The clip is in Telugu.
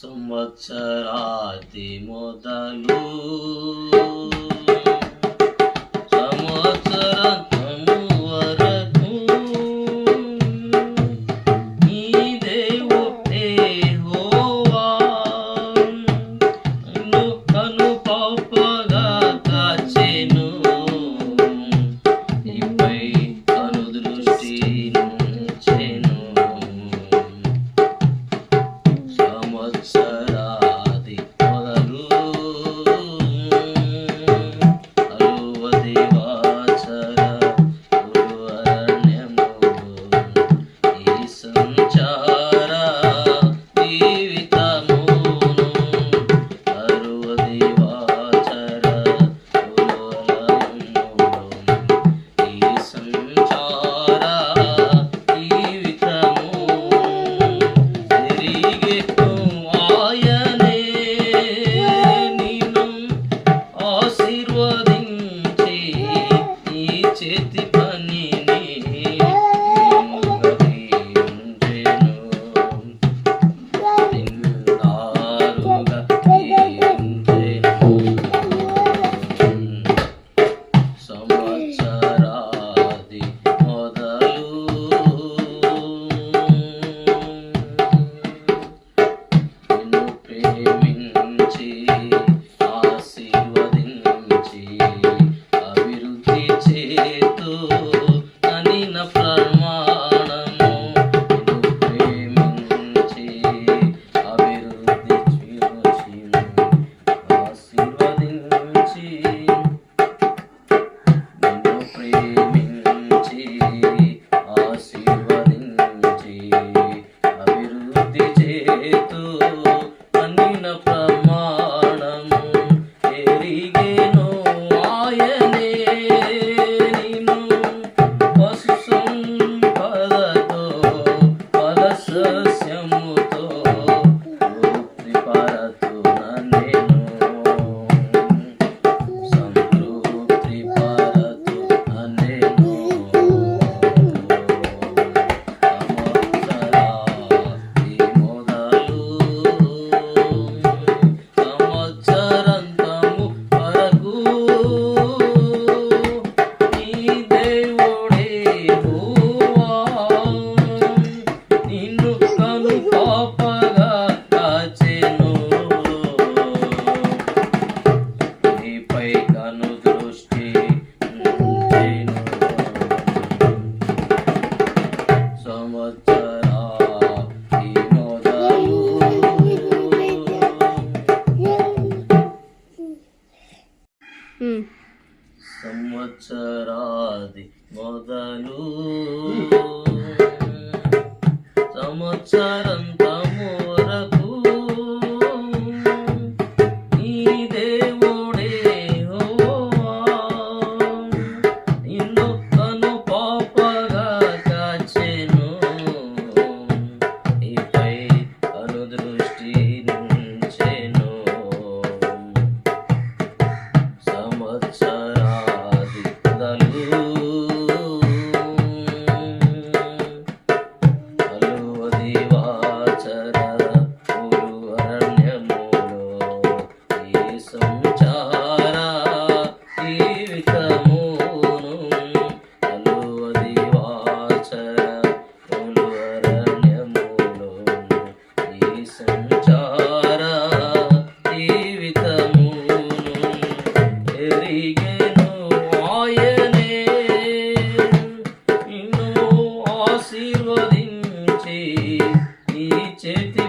సంవత్సరాది మొదలు Thank you. coração సంవత్సరాది మొదలు సంవత్సరం City.